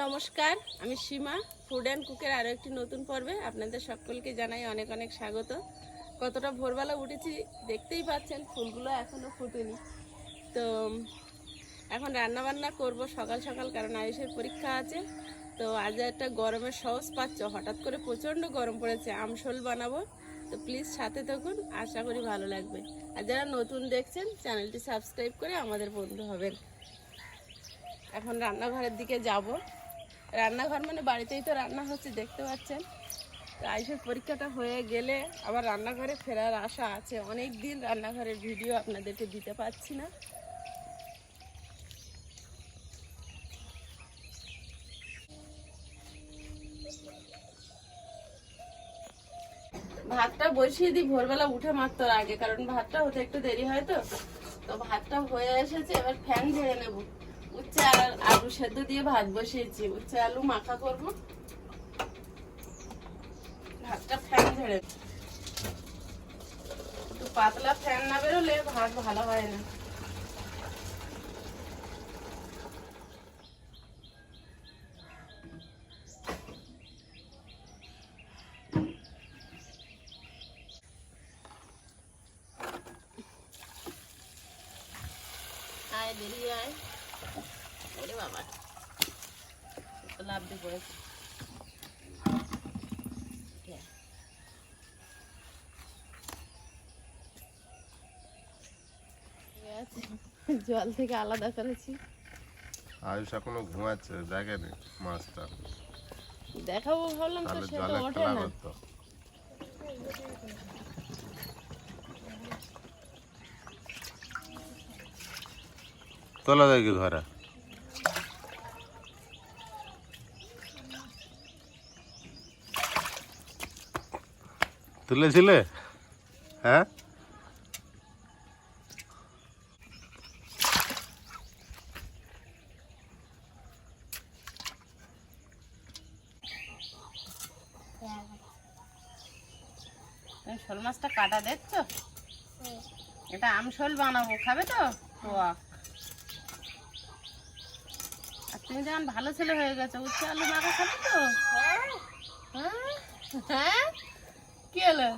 নমস্কার, আমি সীমা food and কুকের আরও একটি নতুন পর্বে আপনাদের সকলকে জানাই অনেক অনেক স্বাগত। কতটা ভোরবেলা উঠেছি দেখতেই পাচ্ছেন, ফুলগুলো এখনও ফুটেনি। তো, এখন রান্না বান্না করব সকাল সকাল কারণ আয়ুষের পরীক্ষা আছে। তো আজ একটা গরমের সহজ পাচ্ছ, হঠাৎ করে প্রচণ্ড গরম পড়েছে, আমশোল বানাবো। তো প্লিজ সাথে থাকুন, আশা করি ভালো লাগবে। আর যারা নতুন দেখছেন, চ্যানেলটি সাবস্ক্রাইব করে আমাদের বন্ধু হবেন। এখন রান্নাঘরের দিকে যাব। রান্নাঘর মানে বাড়িতেই তো রান্না হচ্ছে, দেখতে পাচ্ছেন। আইসের পরীক্ষাটা হয়ে গেলে আবার রান্নাঘরে ফেরার আশা আছে। অনেক দিন রান্নাঘরের ভিডিও আপনাদেরকে দিতে পারছি না। ভাতটা বসিয়ে দিই, ভোরবেলা উঠে মাত্র আগে, কারণ ভাতটা হতে একটু দেরি হয় তো। তো ভাতটা হয়ে এসেছে, এবার ফ্যান ঝেড়ে নেব। উচ্ছে আলু সেদ্ধ দিয়ে ভাত বসিয়েছি উচ্ছে আলু মাখা করব। ভাতটা ফ্যান ঝেড়ে পাতলা ফ্যান না বেরোলে ভাত ভালো হয় না আয় বেরিয়ে আয় ওরে বাবা তো লাভ দিয়ে পড়েছে ঠিক আছে। জল থেকে আলাদা করেছি। আয়ুষ এখনও ঘুমাচ্ছে দেখেনি মাছটা। দেখাবো ভাবলাম তো তাহলে সে তো ওঠে না। তোলা দেখি ধরা? তুলেছিলে? হ্যাঁ তুমি শোল মাছটা কাটা দেখছ এটা আমশোল বানাবো খাবে তো। আর তুমি যেমন ভালো ছেলে হয়ে গেছো উচ্ছে আলু মাখা খাবে তো? হ্যাঁ? হ্যাঁ? কি হলো?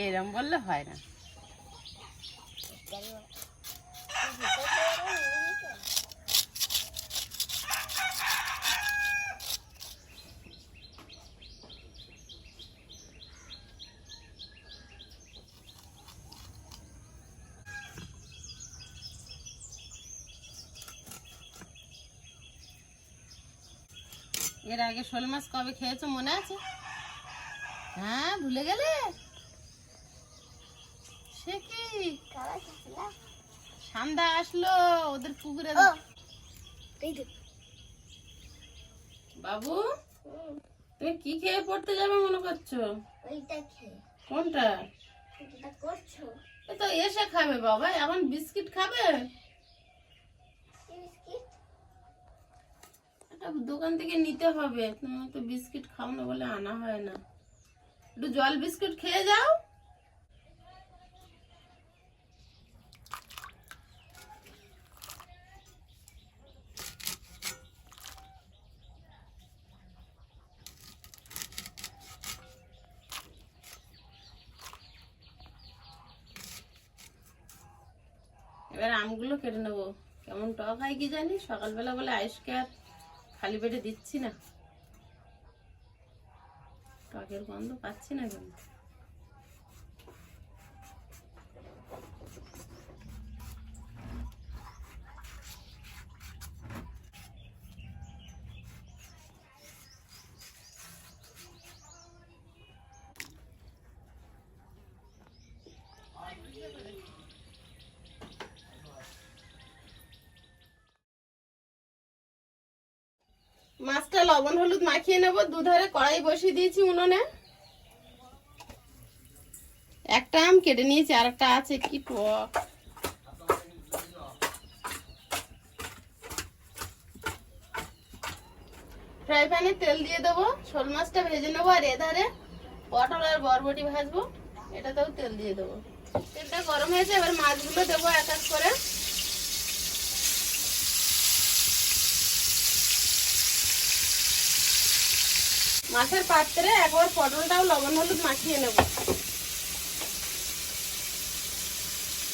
এরম বললে হয় না। এর আগে শোল মাছ কবে খেয়েছো মনে আছে? হ্যাঁ ভুলে গেলে? সে কি? সন্ধ্যা আসলো ওদের পুকুরে বাবু তুমি কি খেয়ে পড়তে যাবে মনে করছ? কোনটা? এ তো এসে খাবে বাবা এখন বিস্কিট খাবে একটা দোকান থেকে নিতে হবে। তুমি তো বিস্কিট খাও না বলে আনা হয় না। একটু জল বিস্কিট খেয়ে যাও। এবার আমগুলো কেটে নেব। কেমন টক হয় কি জানি? সকালবেলা বলে আইস খালি পেটে দিচ্ছি না। টকের গন্ধ পাচ্ছি না কেন মাছটা লবণ হলুদ মাখিয়ে নেব, দুধারে কড়াই বসিয়ে দিয়েছি উনুনে। একটা আম কেটে নিয়েছি আর একটা আছে কি টক। ফ্রাই প্যানে তেল দিয়ে দেবো, শোল মাছটা ভেজে নেব, আর এধারে পটল আর বরবটি ভাজবো, এটাতেও তেল দিয়ে দেবো। তেলটা গরম হয়েছে, এবার মাছগুলো দেবো এক এক করে। মাছের পাত্রে একবার পটলটাও লবণ হলুদ মাখিয়ে নেব।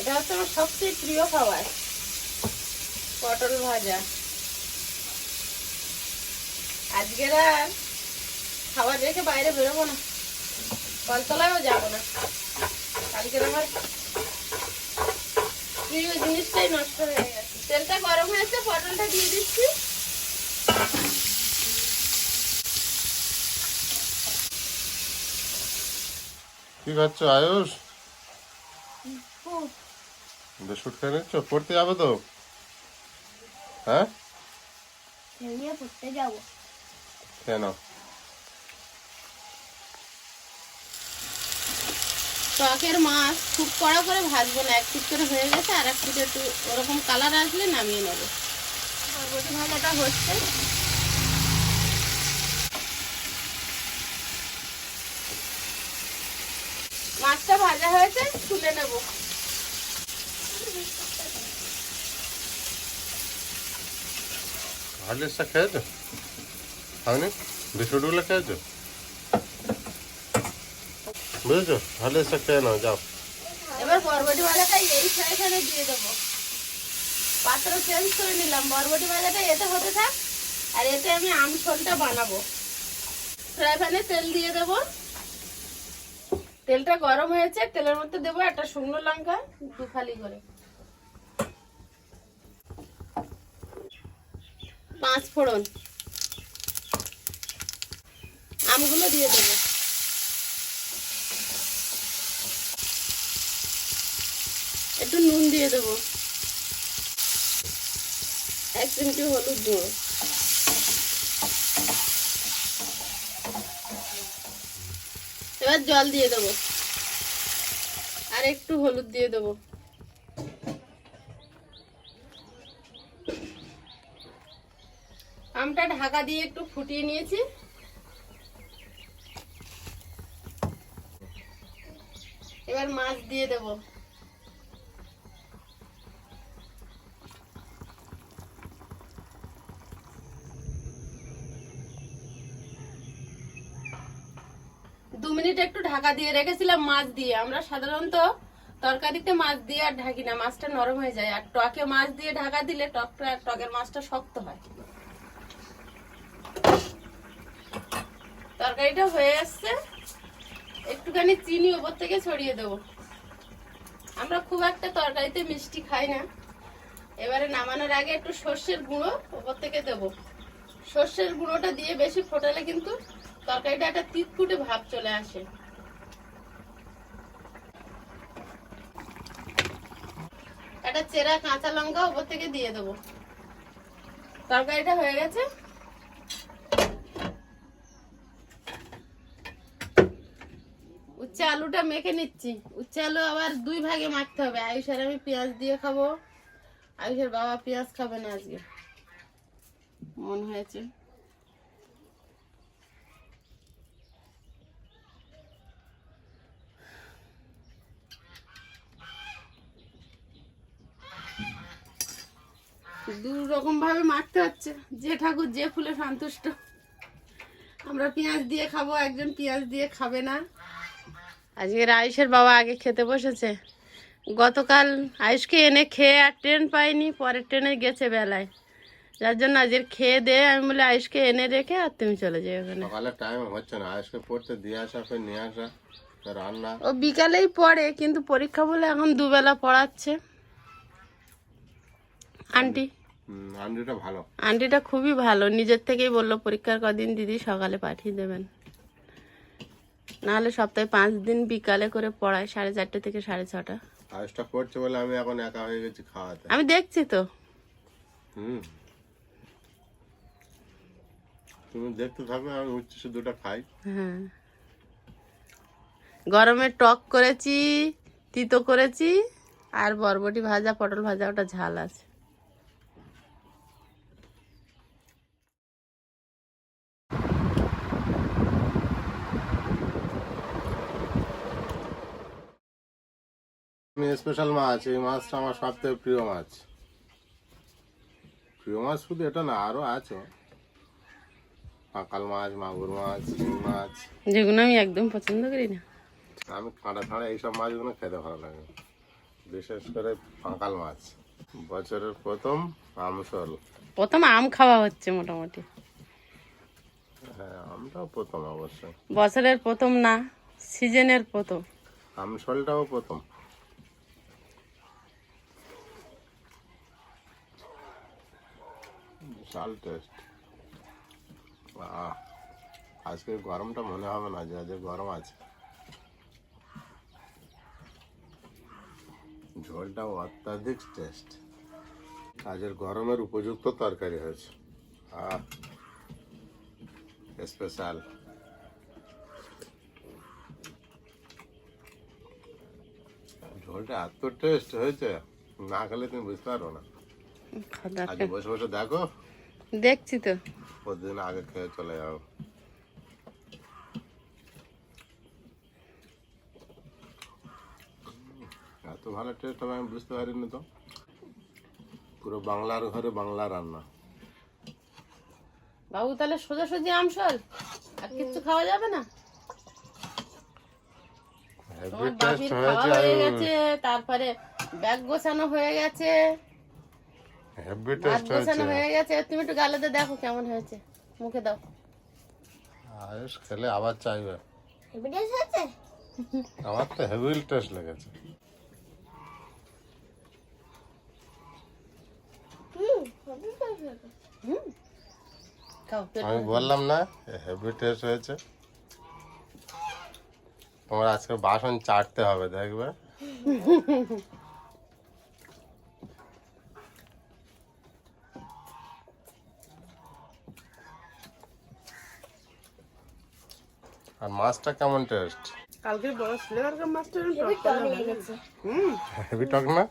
এটা হচ্ছে আমার সবচেয়ে প্রিয় খাবার, পটল ভাজা। আজকের আর খাবার রেখে বাইরে বেরোবো না, কলতলায়ও যাব না। কালকের আমার প্রিয় জিনিসটাই নষ্ট হয়ে গেছে। তেলটা গরম হয়েছে, পটলটা দিয়ে দিচ্ছি। কি খাচ্ছ আয়ুষ? বিস্কুট খেয়ে নিচ্ছ? পড়তে যাবে তো? হ্যাঁ? পড়তে যাব। কেন টকের মাছ খুব কড়া করে ভাজবো না এক পিস করে হয়ে গেছে আর এক পিস একটু ওরকম কালার আসলে নামিয়ে নেব। ভাজাটা হচ্ছে মাছটা ভাজা হয়েছে তুলে নেব। হার্লিক্সটা খেয়েছো? খাওনি? বিস্কুটগুলো খেয়েছো? বুঝেছ? হার্লিক্সটা খেয়ে নাও যাও। এবার বরবটি ভাজাটা এই ফ্রাইপ্যানে দিয়ে দেবো। পাত্র চেঞ্জ করে নিলাম। বরবটি ভাজাটা এতে হতে থাক আর এতে আমি আমসলটা বানাবো। ফ্রাইপ্যানে তেল দিয়ে দেব। তেলটা গরম হয়েছে, তেলের মধ্যে দেবো একটা শুকনো লঙ্কা, দু ফালি করে। পাঁচ ফোড়ন। আমগুলো দিয়ে দেবো। একটু নুন দিয়ে দেবো। এক চিমটি হলুদ গুঁড়ো। এবার জল দিয়ে দেবো। আর একটু হলুদ দিয়ে দেবো। আমটা ঢাকা দিয়ে একটু ফুটিয়ে নিয়েছি। এবার মাছ দিয়ে দেবো। দু একটু ঢাকা দিয়ে রেখেছিলাম মাছ দিয়ে। আমরা সাধারণত তরকারিতে মাছ দিয়ে আর ঢাকি না, মাছটা নরম হয়ে যায়। আর টকে মাছ দিয়ে ঢাকা দিলে টকটা, টকের মাছটা শক্ত হয়। তরকারিটা হয়ে আসছে। একটুখানি চিনি ওপর থেকে ছড়িয়ে দেবো। আমরা খুব একটা তরকারিতে মিষ্টি খাই না। এবারে নামানোর আগে একটু সর্ষের গুঁড়ো ওপর থেকে দেবো। সর্ষের গুঁড়োটা দিয়ে বেশি ফোটালে কিন্তু তরকারিটা একটা তিতকুটে ভাব চলে আসে। একটা চেরা কাঁচা লঙ্কা উপর থেকে দিয়ে দেবো। তরকারিটা হয়ে গেছে। উচ্ছে আলুটা মেখে নিচ্ছি। উচ্ছে আলু আবার দুই ভাগে মাখতে হবে। আয়ুষের আমি পেঁয়াজ দিয়ে খাব। আয়ুষের বাবা পেঁয়াজ খাবে না আজকে। মন হয়েছে। দু রকম ভাবে মারতে হচ্ছে। যে ঠাকুর যে ফুলে সন্তুষ্ট। আমরা পেঁয়াজ দিয়ে খাব একজন পেঁয়াজ দিয়ে খাবে না। আজকের আয়ুষের বাবা আগে খেতে বসেছে। গতকাল আয়ুষকে এনে খেয়ে আর ট্রেন পাইনি পরের ট্রেনে গেছে বেলায়। যার জন্য আজকের খেয়ে দে আমি বলে আয়ুষকে এনে রেখে আর তুমি চলে যাও ওখানে সকালে টাইম হচ্ছে না। আজকে পড়তে দিয়ে আসা ফের নিয়ে আসা রান্না। ও বিকালেই পড়ে কিন্তু পরীক্ষা বলে এখন দুবেলা পড়াচ্ছে। আন্টি? হুম, আন্ডিটা ভালো। আন্টিটা খুবই ভালো। নিজের থেকেই বলল পরীক্ষার কদিন দিদি সকালে পাঠিয়ে দেবেন। নাহলে সপ্তাহে পাঁচ দিন বিকালে করে পড়ায় সাড়ে চারটে থেকে সাড়ে ছটা। আয়ুষটা পড়ছে বলে আমি এখন একা হয়ে গেছি খাওয়াতে। আমি দেখছি তো। হুম। তুমি দেখতে থাকবে আমি উচ্চ দুটো খাই। হ্যাঁ। গরমে টক করেছি তিতো করেছি আর বরবটি ভাজা পটল ভাজা ওটা ঝাল আছে। স্পেশাল মাছ এই মাছটা আমার সবথেকে প্রিয় মাছ। প্রিয় মাছ শুধু এটা না আরও আছে। পাঁকাল মাছ মাগুর মাছ শিং মাছ। যেগুলো আমি একদম পছন্দ করি না। আমি কাঁটা ছাড়া এইসব মাছগুলো খেতে ভালো লাগে। বিশেষ করে পাঁকাল মাছ। বছরের প্রথম আমসল প্রথম আম খাওয়া হচ্ছে মোটামুটি। হ্যাঁ আমটাও প্রথম অবশ্যই। বছরের প্রথম না সিজনের প্রথম। আমসলটাও প্রথম। বিশাল টেস্ট আজকে গরমটা মনে হবে না যে আজকে গরম আছে। ঝোলটাও অত্যাধিক টেস্ট আজের গরমের উপযুক্ত তরকারি হয়েছে। আহ স্পেশাল ঝোলটা এত টেস্ট হয়েছে না খেলে তুমি বুঝতে পারো না। খাওয়া আজ বসে বসে দেখো। দেখছি তো। প্রতিদিন আগে খেয়ে চলে যাও? এত ভালো টেস্ট হবে আমি বুঝতে পারিনি তো। পুরো বাংলার ঘরে বাংলা রান্না। বাবু তাহলে সোজাসুজি আমসল আর কিছু খাওয়া যাবে না? তোমার বাপির খাওয়া হয়ে গেছে তারপরে ব্যাগ গোছানো হয়ে গেছে। হেভি টেস্ট হয়েছে। হয়ে গেছে তুমি একটু গালেতে দেখো কেমন হয়েছে। মুখে দাও। আয়ুষ খেলে আবার চাইবে। আমার তো হেভি টেস্ট লেগেছে। হুম evidence আছে। হুম। খাও পেট আমি বললাম না হেভি টেস্ট হয়েছে। তোমার আজকে বাসন চাটতে হবে দেখবে? আর মাছটা কেমন টেস্ট কালকে বড় কাপ মাছটা হেভি টক লেগেছে। হুম। হেভি টক না?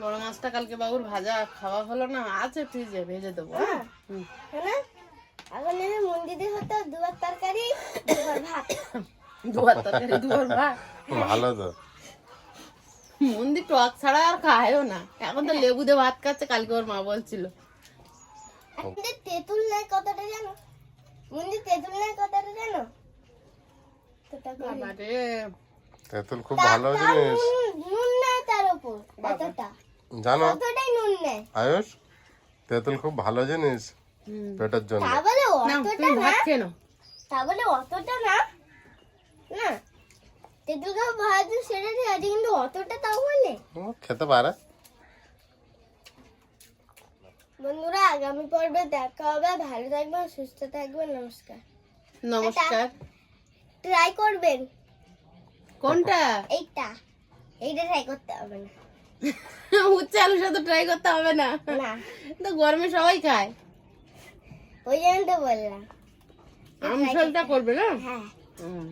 বড় মাছটা কালকে বাবুর ভাজা খাওয়া হলো না আছে ফ্রিজে ভেজে দেবো হ্যাঁ? হ্যাঁ। এখন মন্দিরে হতো দুবার তরকারি দুবার ভাত। দুবার তরকারি দুবার ভাত। ভালো তো। মন্দির টক ছাড়া আর খায়ও না। এখন তো লেবু দিয়ে ভাত খাচ্ছে কালকে ওর মা বলছিল। মন্দির তেঁতুল নেয় কতটা জানো? মন্দির তেঁতুল নেয় কতটা জানো? তেঁতুল খুব ভালো জিনিস। নুন- নেয় তার উপর জানো? কতটাই নুন নেয়। আয়ুষ তেঁতুল খুব ভালো জিনিস হুম। পেটের জন্য। তা বলে না অতটা না। তা বলে অতটা না। না তেঁতুল খাওয়া ভাত সেটা ঠিক আছে কিন্তু অতটা তাও বলে। খেতে পারে। বন্ধুরা আগামী পর্বে দেখা হবে। ভালো থাকবেন সুস্থ থাকবেন নমস্কার। নমস্কার। ট্রাই করবেন? কোনটা? এইটা। এইটা ট্রাই করতে হবে না। উচ্ছে আলুর সাথে ট্রাই করতে হবে না? না। তো গরমে সবাই খায়। ওই জন্য তো বললাম। আমসলটা করবে না? হ্যাঁ। হুম।